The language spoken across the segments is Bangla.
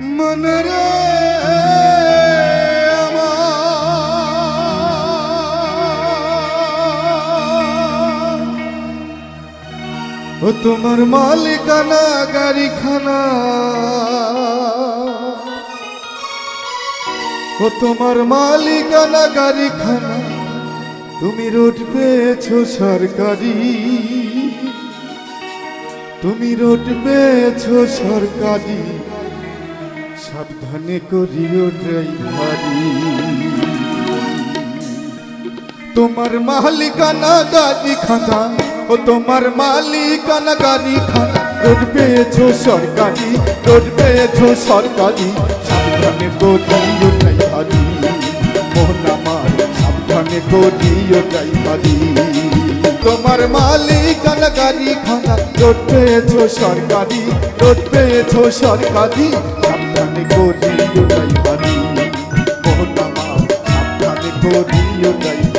ও তোমার মালিকানা গাড়িখানা। ও তোমার মালিকানা গাড়িখানা। তুমি রোড পেয়েছ সরকারি। তুমি রোড পেয়েছ সরকারি। সাবধানে করিও ড্রাইভারি তোমার মালিকানা গাড়ি খানা ও তোমার মালিকানা গাড়ি খানা রোড পেয়েছ সরকারি, রোড পেয়েছ সরকারি, সাবধানে করিও ড্রাইভারি মোহন আমার, সাবধানে করিও ড্রাইভারি তোমার মালিকানা গাড়ি খানা রোড পেয়েছ সরকারি, রোড পেয়েছ সরকারি সাবধানে করিও ড্রাইভারি মোহন আমার সাবধানে করিও ড্রাইভারি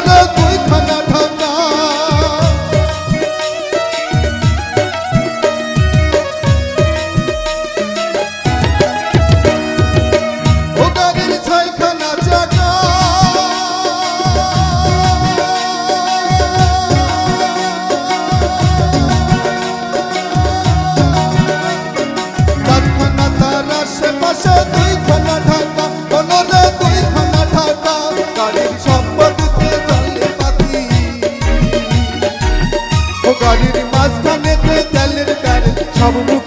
মনরে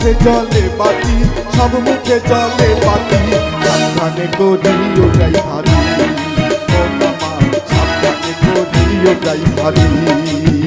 মুখে জলে বাতি, সব মুখে জলে বাতি। সাবধানে করি ওটাই আমার সাবধানে করি ওটাই ভারি।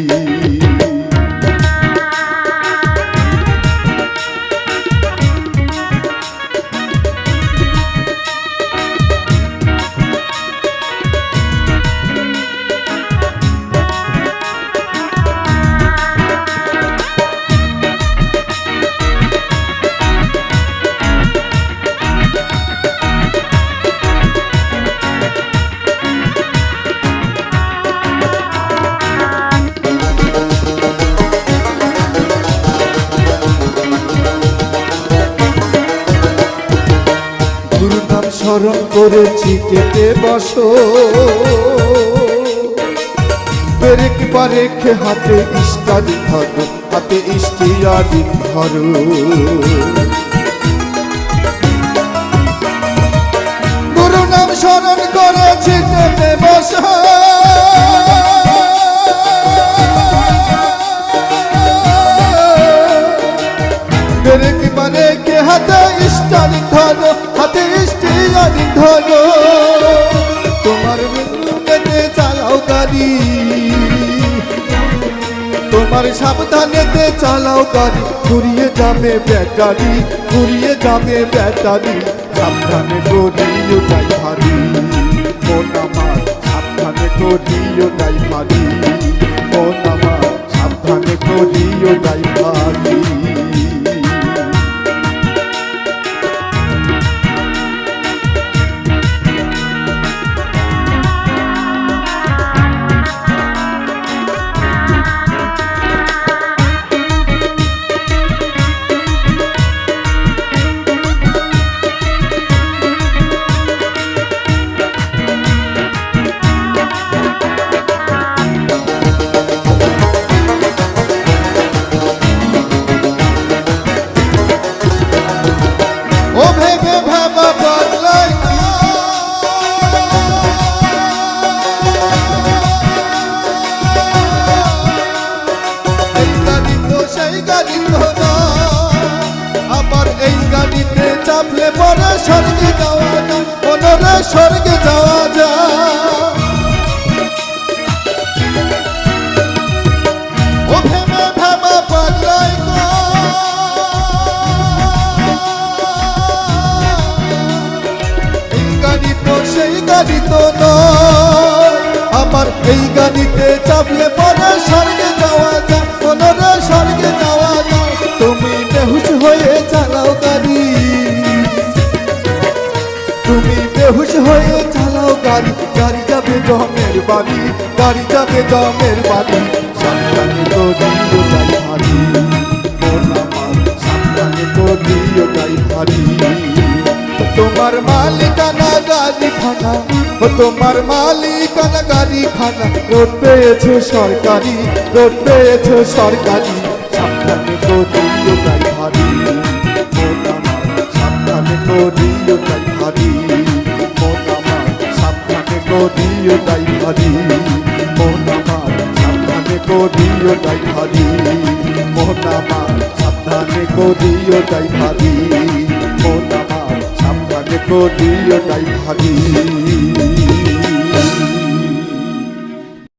স্মরণ করেছি, কেটে বসো। ব্রেক বারেখে হাতে ইস্তারি ধরো, হাতে ইস্তিয়ারি ধরো। গুরু নাম স্মরণ করেছি, কেটে বসো। ইস্তিয়ারি তোমার বিন্দুতে চালাও গাড়ি। তোমার সাবধানেতে চালাও গাড়ি ঘুরিয়ে যাবে ব্যাটারি ঘুরিয়ে যাবে ব্যাটারি, সাবধানে করিও যাই ভারি মন আমার সাবধানে করিও যাই ভারি মন আমার সাবধানে করিও যাই এই গাড়ি তো সেই গাড়ি গাড়ি তো নয়। আমার এই গাড়িতে চাপলে পরে স্বর্গে যাওয়া যায় মনরে স্বর্গে যাওয়া যায় তুমি বেহুশ হয়ে চালাও গাড়ি। তুমি বেহুশ হয়ে চালাও গাড়ি। গাড়ি যাবে জমের বাড়ি গাড়ি যাবে জমের বাড়ি সাবধানে যাই ভারী মন আমার, সাবধানে করিও যাই ভারী তোমার মালিকানা গাড়ি খানা ও তোমার মালিকানা গাড়ি খানা রোড পেয়েছে সরকারি রোড পেয়েছে সরকারি। সাবধানে করিও যাই ভারী। সাবধানে করিও যাই ভারী। সাবধানে করিও যাই ভারী। সাবধানে করিও যাই ভারী। আমার সাবধানে করিও যাই ভারী। করিও যাই ভারী